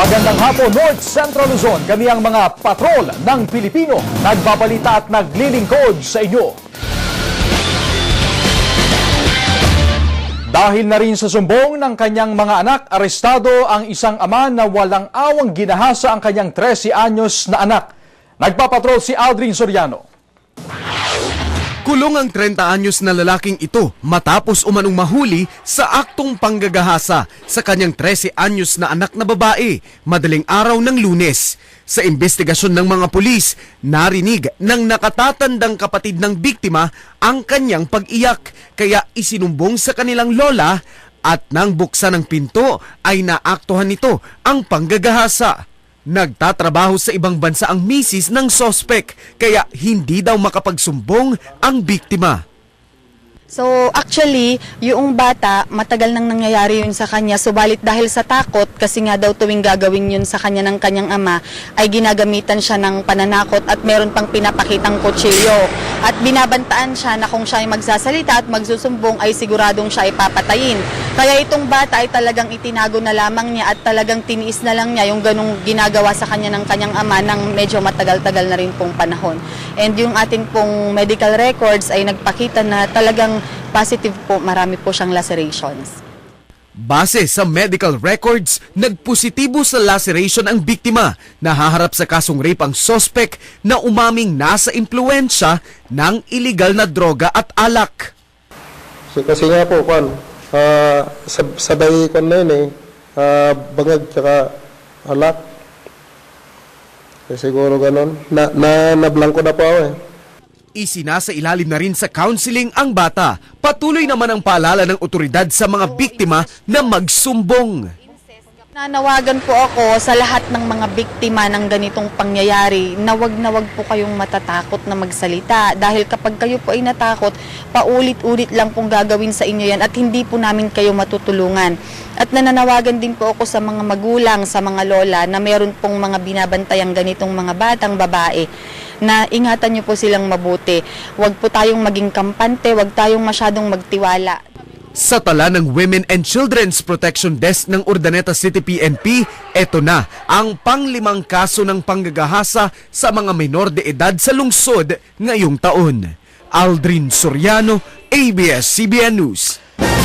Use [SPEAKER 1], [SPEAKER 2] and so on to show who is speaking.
[SPEAKER 1] Magandang hapon, North Central Luzon. Kami ang mga patrol ng Pilipino. Nagbabalita at naglilingkod sa inyo. Dahil na rin sa sumbong ng kanyang mga anak, arestado ang isang ama na walang awang ginahasa ang kanyang 13 anyos na anak. Nagpapatrol si Aldrin Soriano.
[SPEAKER 2] Kulong ang 30 anyos na lalaking ito matapos umanong mahuli sa aktong panggagahasa sa kanyang 13 anyos na anak na babae madaling araw ng lunes. Sa investigasyon ng mga pulis, narinig ng nakatatandang kapatid ng biktima ang kanyang pag-iyak kaya isinumbong sa kanilang lola at nang buksan ng pinto ay naaktuhan nito ang panggagahasa. Nagtatrabaho sa ibang bansa ang misis ng sospek kaya hindi daw makapagsumbong ang biktima.
[SPEAKER 3] So actually, yung bata, matagal nang nangyayari yun sa kanya. Subalit dahil sa takot, kasi nga daw tuwing gagawin yun sa kanya ng kanyang ama, ay ginagamitan siya ng pananakot at meron pang pinapakitang kutsilyo. At binabantaan siya na kung siya ay magsasalita at magsusumbong ay siguradong siya ay papatayin. Kaya itong bata ay talagang itinago na lamang niya at talagang tiniis na lang niya yung ganong ginagawa sa kanya ng kanyang ama ng medyo matagal-tagal na rin pong panahon. And yung ating pong medical records ay nagpakita na talagang positive po, marami po siyang lacerations.
[SPEAKER 2] Base sa medical records, nagpositibo sa laceration ang biktima. Nahaharap sa kasong rape ang sospek na umaming nasa impluensya ng iligal na droga at alak.
[SPEAKER 4] So, kasi nga po, kwan, ah, sab- sabay kwan na yun eh, ah, bangag tsaka alak. Eh, siguro ganon. Na, na, nablangko na po ako eh.
[SPEAKER 2] Isinasa ilalim na rin sa counseling ang bata. Patuloy naman ang paalala ng otoridad sa mga biktima na magsumbong.
[SPEAKER 3] Nanawagan po ako sa lahat ng mga biktima ng ganitong pangyayari na wag na wag po kayong matatakot na magsalita dahil kapag kayo po ay natakot, paulit-ulit lang pong gagawin sa inyo yan at hindi po namin kayo matutulungan. At nananawagan din po ako sa mga magulang, sa mga lola na meron pong mga binabantayang ganitong mga batang babae na ingatan niyo po silang mabuti. Huwag po tayong maging kampante, huwag tayong masyadong magtiwala.
[SPEAKER 2] Sa tala ng Women and Children's Protection Desk ng Urdaneta City PNP, eto na ang panglimang kaso ng panggagahasa sa mga menor de edad sa lungsod ngayong taon. Aldrin Soriano, ABS-CBN News.